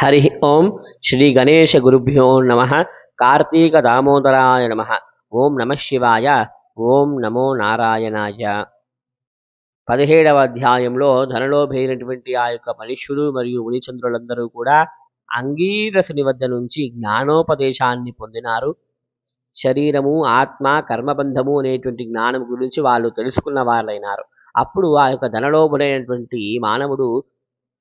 హరి ఓం శ్రీ గణేశ గురుభ్యో నమ కార్తీక దామోదరాయ నమ ఓం నమ శివాయ ఓం నమో నారాయణాయ పదిహేడవ అధ్యాయంలో ధనలోభైనటువంటి ఆ యొక్క మనుష్యుడు మరియు మునిచంద్రులందరూ కూడా అంగీరసుని వద్ద నుంచి జ్ఞానోపదేశాన్ని పొందినారు. శరీరము ఆత్మ కర్మబంధము అనేటువంటి జ్ఞానం గురించి వాళ్ళు తెలుసుకున్న వాళ్ళైనారు. అప్పుడు ఆ యొక్క ధనలోభుడైనటువంటి మానవుడు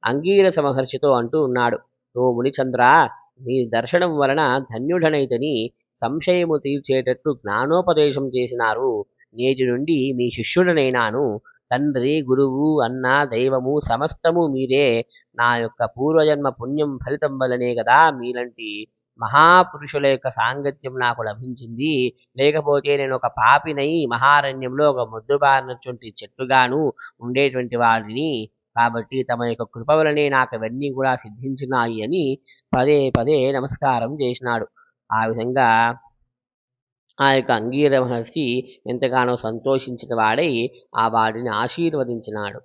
అంగీరస మహర్షితో అంటూ ఉన్నాడు. ఓ మునిచంద్ర నీ దర్శనం వలన ధన్యుడనైతని సంశయము తీర్చేటట్లు జ్ఞానోపదేశం చేసినారు. నేటి నుండి మీ శిష్యుడనైనాను. తండ్రి గురువు అన్న దైవము సమస్తము మీరే. నా యొక్క పూర్వజన్మ పుణ్యం ఫలితం వల్లనే కదా మీలాంటి మహాపురుషుల యొక్క సాంగత్యం నాకు లభించింది. లేకపోతే నేను ఒక పాపినై మహారణ్యంలో ఒక ముద్దుబారినటువంటి చెట్టుగాను ఉండేటువంటి వాడిని. కాబట్టి తమ యొక్క కృప వలనే నాకు అవన్నీ కూడా సిద్ధించినాయి అని పదే పదే నమస్కారం చేసినాడు. ఆ విధంగా ఆ యొక్క అంగీర మహర్షి ఎంతగానో సంతోషించిన వాడై ఆ వాడిని ఆశీర్వదించినాడు.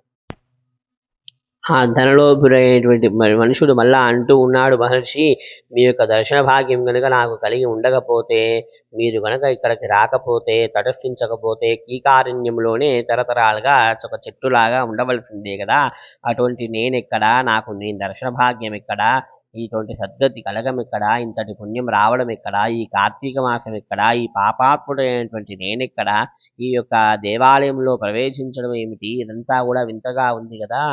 ఆ ధనలోభుడైనటువంటి మరి మనుషుడు మళ్ళా అంటూ ఉన్నాడు మహర్షి మీ యొక్క దర్శన భాగ్యం కనుక నాకు కలిగి ఉండకపోతే మీరు కనుక ఇక్కడికి రాకపోతే తటస్థించకపోతే కీకారణ్యంలోనే తరతరాలుగా ఒక చెట్టులాగా ఉండవలసిందే కదా. అటువంటి నేనెక్కడ? నాకు నేను దర్శన భాగ్యం ఎక్కడ? ఇటువంటి సద్గతి కలగం ఎక్కడ? ఇంతటి పుణ్యం రావడం ఎక్కడ? ఈ కార్తీక మాసం ఎక్కడ? ఈ పాపాత్ముడైనటువంటి నేనెక్కడ? ఈ యొక్క దేవాలయంలో ప్రవేశించడం ఏమిటి? ఇదంతా కూడా వింతగా ఉంది కదా.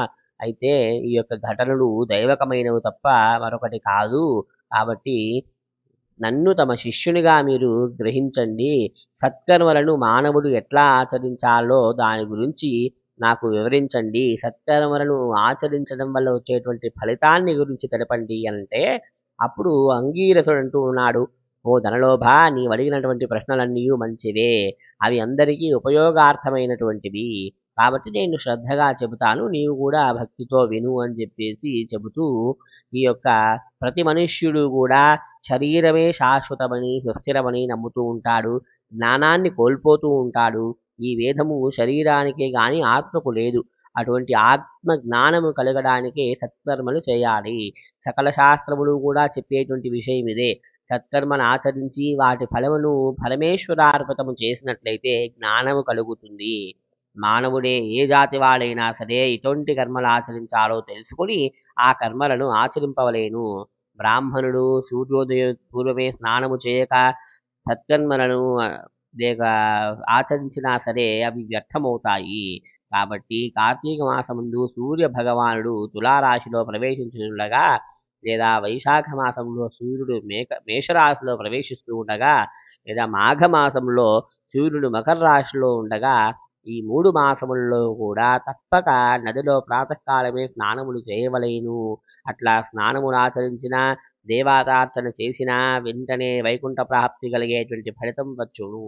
అయితే ఈ యొక్క ఘటనలు దైవకమైనవి తప్ప మరొకటి కాదు. కాబట్టి నన్ను తమ శిష్యునిగా మీరు గ్రహించండి. సత్కర్మలను మానవుడు ఎట్లా ఆచరించాలో దాని గురించి నాకు వివరించండి. సత్కర్మలను ఆచరించడం వల్ల వచ్చేటువంటి ఫలితాన్ని గురించి తెలపండి అంటే అప్పుడు అంగీరసుడు అంటూ ఉన్నాడు. ఓ ధనలోభ నీవు అడిగినటువంటి ప్రశ్నలన్నీ మంచివే. అవి అందరికీ ఉపయోగార్థమైనటువంటివి. కాబట్టి నేను శ్రద్ధగా చెబుతాను. నీవు కూడా భక్తితో విను అని చెప్పేసి చెబుతూ ఈ యొక్క ప్రతి మనుష్యుడు కూడా శరీరమే శాశ్వతమని సుస్థిరమని నమ్ముతూ ఉంటాడు. జ్ఞానాన్ని కోల్పోతూ ఉంటాడు. ఈ వేదము శరీరానికే గాని ఆత్మకు లేదు. అటువంటి ఆత్మ జ్ఞానము కలగడానికే సత్కర్మలు చేయాలి. సకల శాస్త్రములు కూడా చెప్పేటువంటి విషయం ఇదే. సత్కర్మను ఆచరించి వాటి ఫలమును ఫలమేశ్వరార్పితము చేసినట్లయితే జ్ఞానము కలుగుతుంది. మానవుడే ఏ జాతి వాడైనా సరే ఎటువంటి కర్మలు ఆచరించాలో తెలుసుకుని ఆ కర్మలను ఆచరింపవలేను. బ్రాహ్మణుడు సూర్యోదయ పూర్వమే స్నానము చేయక సత్కర్మలను లేక ఆచరించినా సరే అవి వ్యర్థమవుతాయి. కాబట్టి కార్తీక మాసముందు సూర్య భగవానుడు తులారాశిలో ప్రవేశించుండగా లేదా వైశాఖ మాసంలో సూర్యుడు మేక మేషరాశిలో ప్రవేశిస్తూ ఉండగా లేదా మాఘ మాసంలో సూర్యుడు మకర రాశిలో ఉండగా ఈ మూడు మాసముల్లో కూడా తప్పక నదిలో ప్రాతకాలమే స్నానములు చేయవలేను. అట్లా స్నానమును ఆచరించిన దేవతార్చన చేసిన వెంటనే వైకుంఠ ప్రాప్తి కలిగేటువంటి ఫలితం వచ్చును.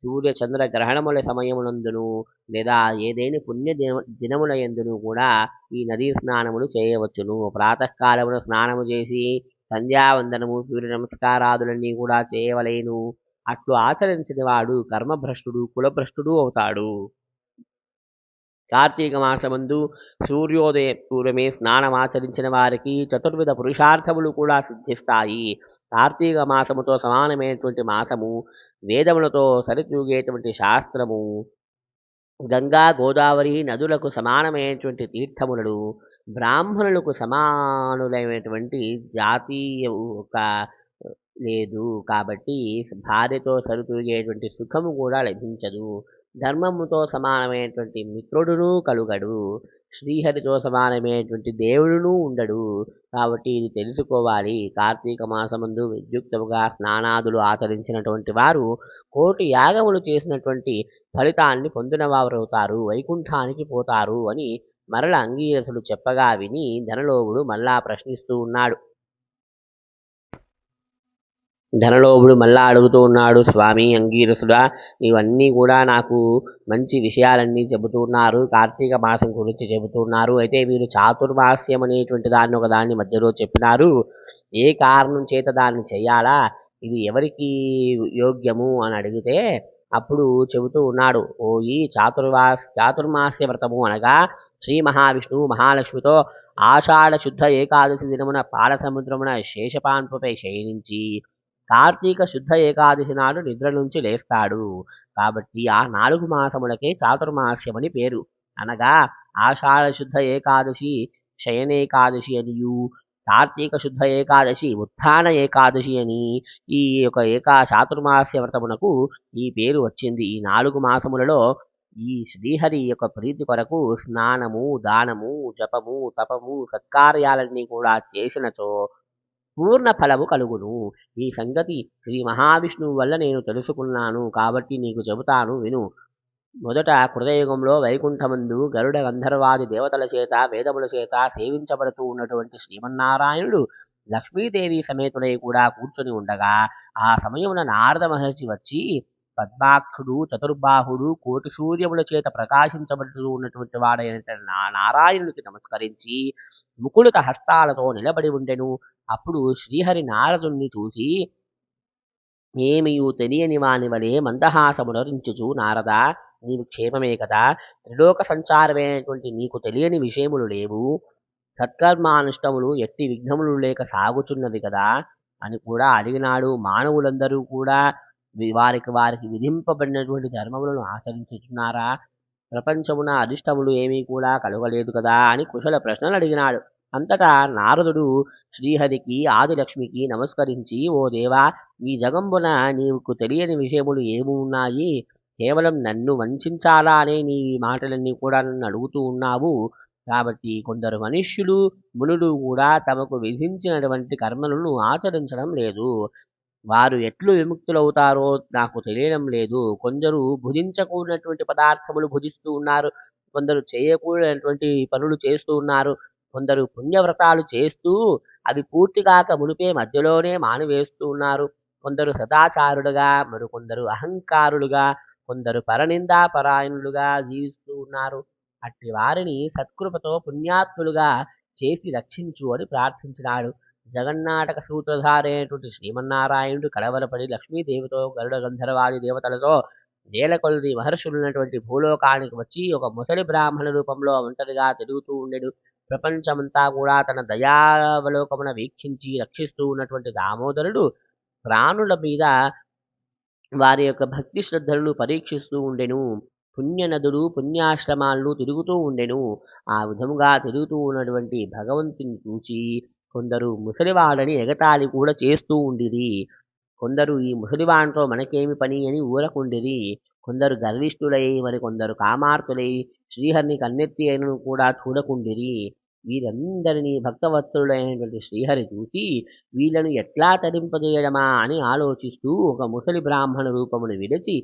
సూర్య చంద్ర గ్రహణముల సమయమునందును లేదా ఏదైనా పుణ్య దినముల ఎందును కూడా ఈ నదీ స్నానములు చేయవచ్చును. ప్రాతకాలమున స్నానము చేసి సంధ్యావందనము సూర్య నమస్కారాదులన్నీ కూడా చేయవలేను. అట్లు ఆచరించిన వాడు కర్మభ్రష్టుడు కులభ్రష్టుడు అవుతాడు. కార్తీక మాసమందు సూర్యోదయ పూర్వమే స్నానమాచరించిన వారికి చతుర్విధ పురుషార్థములు కూడా సిద్ధిస్తాయి. కార్తీక మాసముతో సమానమైనటువంటి మాసము వేదములతో సరితూగేటువంటి శాస్త్రము గంగా గోదావరి నదులకు సమానమైనటువంటి తీర్థములను బ్రాహ్మణులకు సమానులైనటువంటి జాతీయ ఒక లేదు. కాబట్టి భార్యతో సరితూగేటువంటి సుఖము కూడా లభించదు. ధర్మముతో సమానమైనటువంటి మిత్రుడును కలుగడు. శ్రీహరితో సమానమైనటువంటి దేవుడును ఉండడు. కాబట్టి ఇది తెలుసుకోవాలి. కార్తీక మాసమందు విద్యుక్తముగా స్నానాదులు ఆచరించినటువంటి వారు కోటి యాగములు చేసినటువంటి ఫలితాన్ని పొందిన వారవుతారు వైకుంఠానికి పోతారు అని మరల అంగీరసుడు చెప్పగా విని ధనలోవుడు మళ్ళా ప్రశ్నిస్తూ ఉన్నాడు. ధనలోభుడు మళ్ళా అడుగుతూ ఉన్నాడు స్వామి అంగీరసుడా ఇవన్నీ కూడా నాకు మంచి విషయాలన్నీ చెబుతున్నారు. కార్తీక మాసం గురించి చెబుతున్నారు. అయితే మీరు చాతుర్మాస్యం అనేటువంటి దాన్ని ఒక దాన్ని మధ్యలో చెప్పినారు. ఏ కారణం చేత దాన్ని చేయాలా? ఇది ఎవరికి యోగ్యము? అని అడిగితే అప్పుడు చెబుతూ ఉన్నాడు ఓ ఈ చాతుర్వాస్ చాతుర్మాస్య వ్రతము అనగా శ్రీ మహావిష్ణువు మహాలక్ష్మితో ఆషాఢ శుద్ధ ఏకాదశి దినమున పాలసముద్రమున శేషపాన్పుపై శయనించి కార్తీక శుద్ధ ఏకాదశి నాడు నిద్ర నుంచి లేస్తాడు. కాబట్టి ఆ నాలుగు మాసములకే చాతుర్మాస్యమని పేరు. అనగా ఆషాఢ శుద్ధ ఏకాదశి శయనేకాదశి అనియు కార్తీక శుద్ధ ఏకాదశి ఉత్థాన ఏకాదశి అని ఈ యొక్క ఏకా చాతుర్మాస్య వ్రతమునకు ఈ పేరు వచ్చింది. ఈ నాలుగు మాసములలో ఈ శ్రీహరి యొక్క ప్రీతి కొరకు స్నానము దానము జపము తపము సత్కార్యాలన్నీ కూడా చేసినచో పూర్ణ ఫలము కలుగును. ఈ సంగతి శ్రీ మహావిష్ణువు వల్ల నేను తెలుసుకున్నాను కాబట్టి నీకు చెబుతాను విను. మొదట కృతయుగంలో వైకుంఠమందు గరుడ గంధర్వాది దేవతల చేత వేదముల చేత సేవించబడుతూ ఉన్నటువంటి శ్రీమన్నారాయణుడు లక్ష్మీదేవి సమేతుడై కూడా కూర్చొని ఉండగా ఆ సమయమున నారద మహర్షి వచ్చి పద్మాక్షుడు చతుర్బాహుడు కోటి సూర్యముల చేత ప్రకాశించబడుతూ ఉన్నటువంటి వాడైన నా నారాయణుడికి నమస్కరించి ముకుళిత హస్తాలతో నిలబడి ఉండెను. అప్పుడు శ్రీహరి నారదుణ్ణి చూసి ఏమియు తెలియని వాని వలె మందహాసమునరించుచు నారద నీవు క్షేమమే కదా. త్రిలోక సంచారమైనటువంటి నీకు తెలియని విషయములు లేవు. సత్కర్మానుష్టములు ఎట్టి విఘ్నములు లేక సాగుచున్నది కదా అని కూడా అడిగినాడు. మానవులందరూ కూడా వారికి వారికి విధింపబడినటువంటి ధర్మములను ఆచరించుచున్నారా? ప్రపంచమున అరిష్టములు ఏమీ కూడా కలగలేదు కదా అని కుశల ప్రశ్నలు అడిగినాడు. అంతటా నారదుడు శ్రీహరికి ఆదిలక్ష్మికి నమస్కరించి ఓ దేవా ఈ జగంబున నీకు తెలియని విషయములు ఏమి ఉన్నాయి? కేవలం నన్ను వంచాలా? అనే నీ మాటలన్నీ కూడా నన్ను అడుగుతూ ఉన్నావు. కాబట్టి కొందరు మనుష్యులు మునులు కూడా తమకు విధించినటువంటి కర్మలను ఆచరించడం లేదు. వారు ఎట్లు విముక్తులవుతారో నాకు తెలియడం లేదు. కొందరు భుజించకూడనటువంటి పదార్థములు భుజిస్తూ ఉన్నారు. కొందరు చేయకూడనటువంటి పనులు చేస్తూ ఉన్నారు. కొందరు పుణ్యవ్రతాలు చేస్తూ అవి పూర్తిగాక మునిపే మధ్యలోనే మానివేస్తూ ఉన్నారు. కొందరు సదాచారులుగా మరికొందరు అహంకారులుగా కొందరు పరనిందా పరాయణులుగా జీవిస్తూ ఉన్నారు. అట్టి వారిని సత్కృపతో పుణ్యాత్ములుగా చేసి రక్షించు అని ప్రార్థించినాడు. జగన్నాటక సూత్రధారైనటువంటి శ్రీమన్నారాయణుడు కడవలపడి లక్ష్మీదేవితో గరుడ గంధర్వాది దేవతలతో వేల కొలది మహర్షులున్నటువంటి భూలోకానికి వచ్చి ఒక ముసలి బ్రాహ్మణ రూపంలో ఒంటరిగా తిరుగుతూ ఉండెడు. ప్రపంచమంతా కూడా తన దయావలోకమున వీక్షించి రక్షిస్తూ ఉన్నటువంటి దామోదరుడు ప్రాణుల మీద వారి యొక్క భక్తి శ్రద్ధలను పరీక్షిస్తూ ఉండెను. పుణ్యనదులు పుణ్యాశ్రమాలను తిరుగుతూ ఉండెను. ఆ విధముగా తిరుగుతూ ఉన్నటువంటి భగవంతుని చూచి కొందరు ముసలివాడని ఎగతాళి కూడా చేస్తూ ఉండిరి. కొందరు ఈ ముసలివాడితో మనకేమి పని అని ఊరకుండిరి. కొందరు గర్విష్ఠులై మరి కొందరు కామార్తులై శ్రీహరిని కన్నెత్తి అయినను కూడా చూడకుండిరి. వీరందరినీ భక్తవత్సలుడైనటువంటి శ్రీహరి చూసి వీళ్ళను ఎట్లా తరింపజేయడమా అని ఆలోచిస్తూ ఒక ముసలి బ్రాహ్మణ రూపమును విడిచి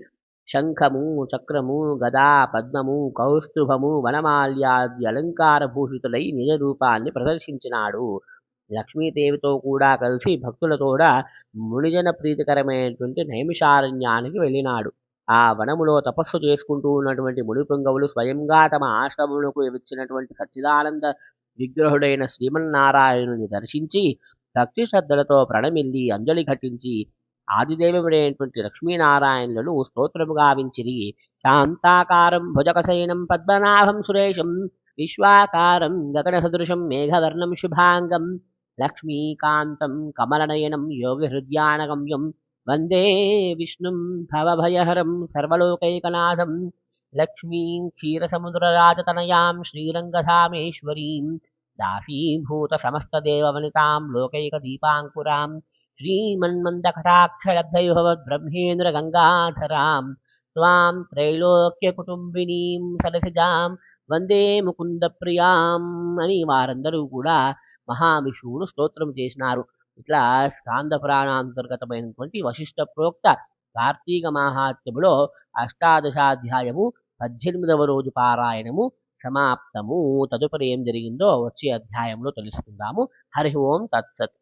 శంఖము చక్రము గదా పద్మము కౌస్తుభము వనమాల్యాది అలంకార భూషితులై నిజ రూపాన్ని ప్రదర్శించినాడు. లక్ష్మీదేవితో కూడా కలిసి భక్తులతోడ మునిజన ప్రీతికరమైనటువంటి నైమిషారణ్యానికి వెళ్ళినాడు. ఆ వనములో తపస్సు చేసుకుంటూ ఉన్నటువంటి మునిపుంగవులు స్వయంగా తమ ఆశ్రమములకు ఇచ్చినటువంటి సచ్చిదానంద విగ్రహుడైన శ్రీమన్నారాయణుని దర్శించి భక్తి శ్రద్ధలతో ప్రణమిల్లి అంజలి ఘటించి ఆదిదేవుడైనటువంటి లక్ష్మీనారాయణులను స్తోత్రము గావించిరి. శాంతాకారం భుజకశయనం పద్మనాభం సురేశం విశ్వాకారం గగన సదృశం మేఘవర్ణం శుభాంగం లక్ష్మీకాంతం కమలనయనం యోగి హృద్యానగమ్యం వందే విష్ణుం భవభయహరం సర్వలోకైకనాథం లక్ష్మీం క్షీరసముద్రరాజతనయాం శ్రీరంగధామేశ్వరీం దాసీభూత సమస్తదేవవనితాం లోకైకదీపాంకురాం श्रीमन्मन्दकटाक्षलब्धैर्भवद्ब्रह्मेन्द्रगङ्गाधरां त्वां త్రైలోక్యకుటుంబినీం సరసిజాం వందే ముకుంద ప్రియాం అని వారందరూ కూడా మహావిష్ణువును స్తోత్రం చేసినారు ఇట్లా స్కాంద పురాణాంతర్గతమైనటువంటి వశిష్ట ప్రోక్త కార్తీక మాహాత్మ్యములో అష్టాదశాధ్యాయము పద్దెనిమిదవ రోజు పారాయణము సమాప్తము తదుపరి ఏం జరిగిందో వచ్చే అధ్యాయంలో తెలుసుకుందాము హరి ఓం తత్సత్